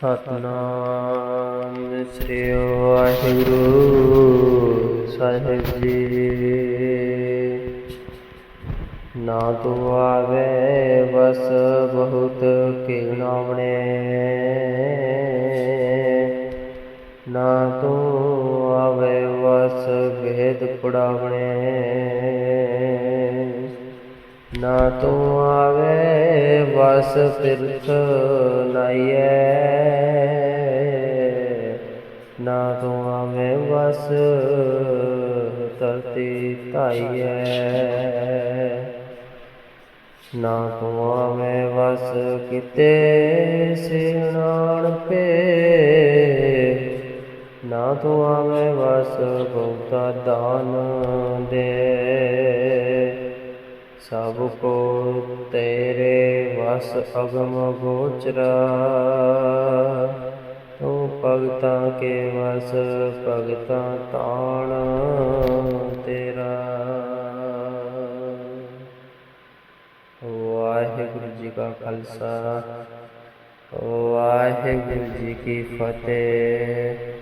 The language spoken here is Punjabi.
ਸਤਨਾਮ ਸ੍ਰੀ ਵਾਹਿਗੁਰੂ ਸਾਹਿਬ ਜੀ। ਨਾ ਤੂੰ ਆਵੇ ਬਸ ਬਹੁਤ ਕਿਣਾਵਣੇ ਨਾ ਤੂੰ ਆਵੇ ਬਸ ਭੇਦ ਪੜਾਵਣੇ। ਨਾ ਤੂੰ ਆਵੇ ਬਸ ਤਿਰਥ ਨਾਈਐ। ਨਾ ਤੂੰ ਆਵੇ ਬਸ ਧਰਤੀ ਧਾਈਐ। ਨਾ ਤੂੰ ਆਵੇ ਬਸ ਕਿਤੇ ਸਿਣਾਣ ਪੇ। ਨਾ ਤੂੰ ਆਵੇ ਬਸ ਬਹੁਤਾ ਦਾਨ ਦੇ। ਸਭ ਕੋ ਤੇਰੇ ਵਸ ਅਗਮ ਗੋਚਰਾ। ਭਗਤਾਂ ਕੇ ਵਸ ਭਗਤਾਂ ਤਾਣ ਤੇਰਾ। ਵਾਹਿਗੁਰੂ ਜੀ ਕਾ ਖਾਲਸਾ ਵਾਹਿਗੁਰੂ ਜੀ ਕੀ ਫਤਿਹ।